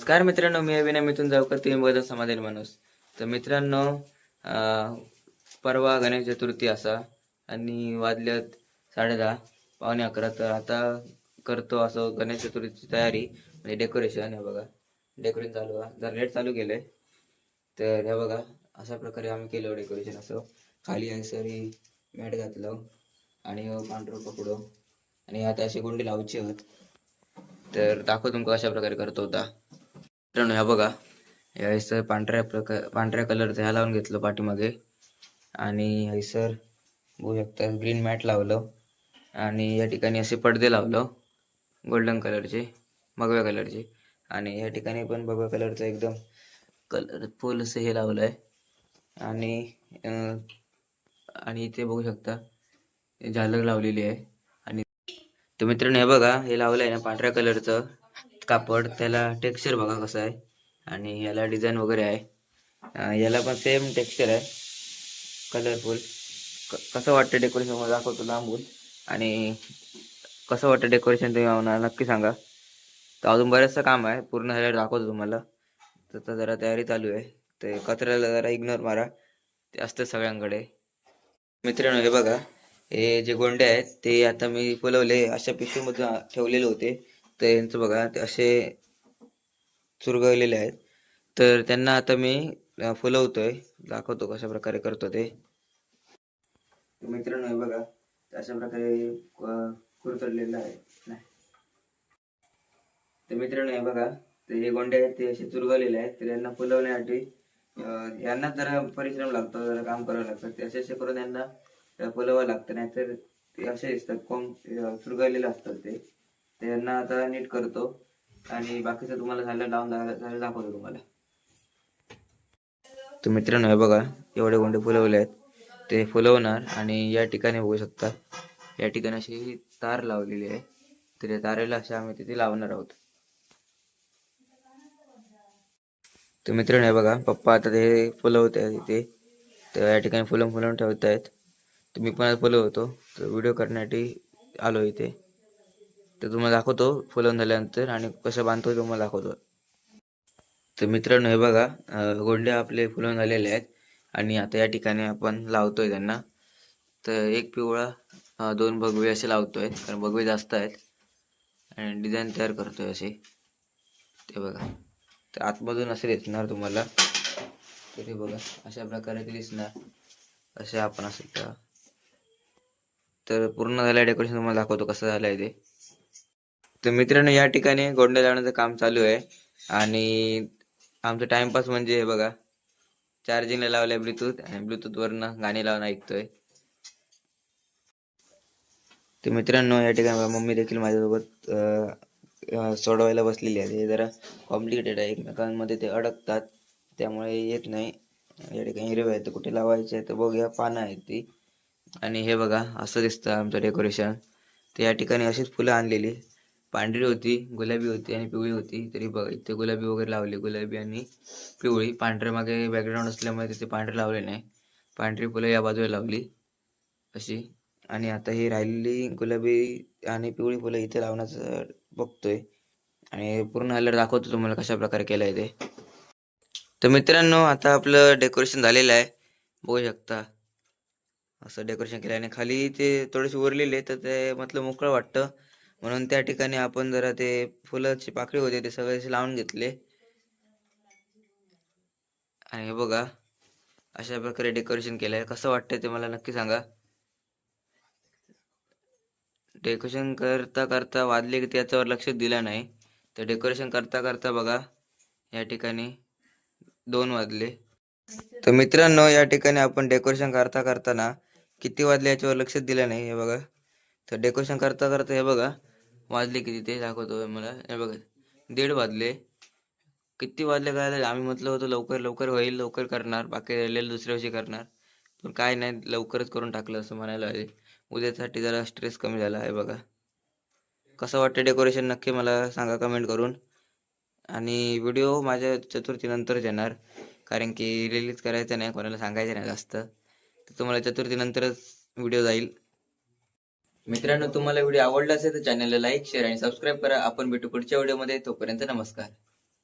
नमस्कार मित्रांनो मी अभिनय मिथून जावकर तुम्ही बघत समाधान माणूस. तर मित्रांनो परवा गणेश चतुर्थी असा आणि वाजल्यात साडे दहा पावणे अकरा. तर आता करतो असं गणेश चतुर्थीची तयारी. म्हणजे डेकोरेशन हे बघा. डेकोरेशन चालू आहे. जर लेट चालू केलंय. तर हे बघा अशा प्रकारे आम्ही केलं डेकोरेशन. असं खाली आहे सरी मॅट घातलं आणि पांढरं पकडो आणि आता अशी गुंडी लावची होत तर दाखव तुमका अशा प्रकारे करतो होता मित्रांनो ह्या बघा. यावेळेस पांढऱ्या प्रकार पांढऱ्या कलरचं ह्या लावून घेतलं पाठीमागे. आणि हैसर बघू शकता ग्रीन मॅट लावलं. आणि या ठिकाणी असे पडदे लावलं गोल्डन कलरचे भगव्या कलरचे आणि या ठिकाणी पण भगव्या कलरचं एकदम कलरफुल असं हे लावलं आहे. आणि आणि इथे बघू शकता झालर लावलेली आहे. आणि तर मित्रांनो हे बघा हे लावलं आहे ना पांढऱ्या कलरचं कापड त्याला टेक्स्चर बघा कसं आहे. आणि याला डिझाईन वगैरे आहे. याला पण सेम टेक्स्चर आहे. कलरफुल कसं वाटतं डेकोरेशन मला दाखवतो लांबून. आणि कसं वाटतं डेकोरेशन तुम्ही मला नक्की सांगा. तर अजून बरंचसं काम आहे. पूर्ण झाल्यावर दाखवतो तुम्हाला. तर जरा तयारी चालू आहे. ते कचऱ्याला जरा इग्नोर मारा. ते असतं सगळ्यांकडे. मित्रांनो हे बघा. हे जे गोंडे आहेत ते आता मी फुलवले अशा पिशवीमधून ठेवलेले होते. तर यांचं बघा ते असे चुरगळलेले आहेत. तर त्यांना आता मी फुलवतोय. दाखवतो कशा प्रकारे करतो ते. मित्रांनो बघा. अशा प्रकारे कुरतडलेलं आहे. नाही. तर मित्रांनो हे बघा. ते हे गोंडे आहेत ते असे चुरगळलेले आहेत. तर यांना फुलवण्यासाठी यांना जरा परिश्रम लागतो जरा काम करावं लागतं ते असे असे करून यांना फुलवावं लागतं. नाहीतर ते असे दिसतात कोंब चुरगळलेलं असतात ते. त्यांना आता नीट करतो. आणि बाकीचं तुम्हाला झालं लावून झालं दाखवतो तुम्हाला. तर मित्रांनो हे बघा एवढे गोंडे फुलवले आहेत. ते फुलवणार आणि या ठिकाणी बघू शकता. या ठिकाणी अशी तार लावलेली आहे. तर या तारेला अशा आम्ही तिथे लावणार आहोत. तर मित्रांनो हे बघा पप्पा आता ते फुलवत आहेत इथे. तर या ठिकाणी फुलं फुलवून ठेवत आहेत. तुम्ही पण फुलवतो. तर व्हिडिओ करण्यासाठी आलो इथे. तर तुम्हाला दाखवतो फुलवून झाल्यानंतर आणि कसं बांधतो तुम्हाला दाखवतो. तर मित्रांनो हे बघा गोंडे आपले फुलवून झालेले आहेत आणि आता या ठिकाणी आपण लावतोय त्यांना. तर एक पिवळा दोन भगवे असे लावतोय कारण भगवे जास्त आहेत. आणि डिझाईन तयार करतोय असे. ते बघा. तर आतमधून असे दिसणार तुम्हाला. तर हे बघा अशा प्रकारे ते दिसणार. असे आपण असं तर पूर्ण झालं डेकोरेशन तुम्हाला दाखवतो कसं झालं आहे ते. तर मित्रांनो या ठिकाणी गोंडे लावण्याचं काम चालू आहे. आणि आमचं टाइमपास म्हणजे हे बघा चार्जिंगला लावलंय ब्लूटूथ आणि ब्लूटूथ वरनं गाणी लावून ऐकतोय. तर मित्रांनो या ठिकाणी मम्मी देखील माझ्यासोबत सोडवायला बसलेली आहे. हे जरा कॉम्प्लिकेटेड आहे. एकमेकांमध्ये ते अडकतात त्यामुळे येत नाही. या ठिकाणी हिरवे आहे तर कुठे लावायचे आहे तर बघूया पानं आहेत ती. आणि हे बघा असं दिसतं आमचं डेकोरेशन तर या ठिकाणी अशीच फुलं आणलेली. पांढरी होती गुलाबी होती आणि पिवळी होती. तरी बघा इथे गुलाबी वगैरे लावली. गुलाबी आणि पिवळी. पांढरे मागे बॅकग्राऊंड असल्यामुळे तिथे पांढरे लावले नाही. पांढरी फुलं या बाजूला लावली. अशी. आणि आता ही राहिलेली गुलाबी आणि पिवळी फुलं इथे लावण्याचं बघतोय. आणि पूर्ण झाल्यावर दाखवतो तुम्हाला कशा प्रकारे केलं आहे ते. तर मित्रांनो आता आपलं डेकोरेशन झालेलं आहे. बघू शकता. असं डेकोरेशन केलं आणि खाली ते थोडेसे उरलेले तर ते मतलब मोकळं वाटतं. म्हणून त्या ठिकाणी आपण जरा ते फुलाची पाकळी होते ते सगळे लावून घेतले. आणि हे बघा अशा प्रकारे डेकोरेशन केलंय. कसं वाटतंय ते मला नक्की सांगा. डेकोरेशन करता करता वाजले की त्याच्यावर लक्ष दिलं नाही. तर डेकोरेशन करता करता बघा या ठिकाणी दोन वाजले तर मित्रांनो या ठिकाणी आपण डेकोरेशन करता करताना किती वाजले याच्यावर लक्ष दिलं नाही हे बघा. तर डेकोरेशन करता करता हे बघा वाजले किती ते दाखवतो मला. हे बघा दीड वाजले. किती वाजले काय आम्ही म्हटलं होतं लवकर लवकर होईल लवकर करणार. बाकी राहिलेलं दुसऱ्या दिवशी करणार. पण काय नाही लवकरच करून टाकलं असं म्हणायला हवे उद्यासाठी जरा स्ट्रेस कमी झाला आहे बघा. कसं वाटतं डेकोरेशन नक्की मला सांगा कमेंट करून. आणि व्हिडिओ माझ्या चतुर्थीनंतरच येणार. कारण की रिलीज करायचं नाही कोणाला सांगायचं नाही जास्त. तर तुम्हाला चतुर्थीनंतरच व्हिडिओ जाईल. मित्रांनो तुम्हाला व्हिडिओ आवडला असेल तर चॅनलला लाईक शेअर आणि सबस्क्राईब करा. आपण भेटू पुढच्या व्हिडिओमध्ये. तोपर्यंत नमस्कार.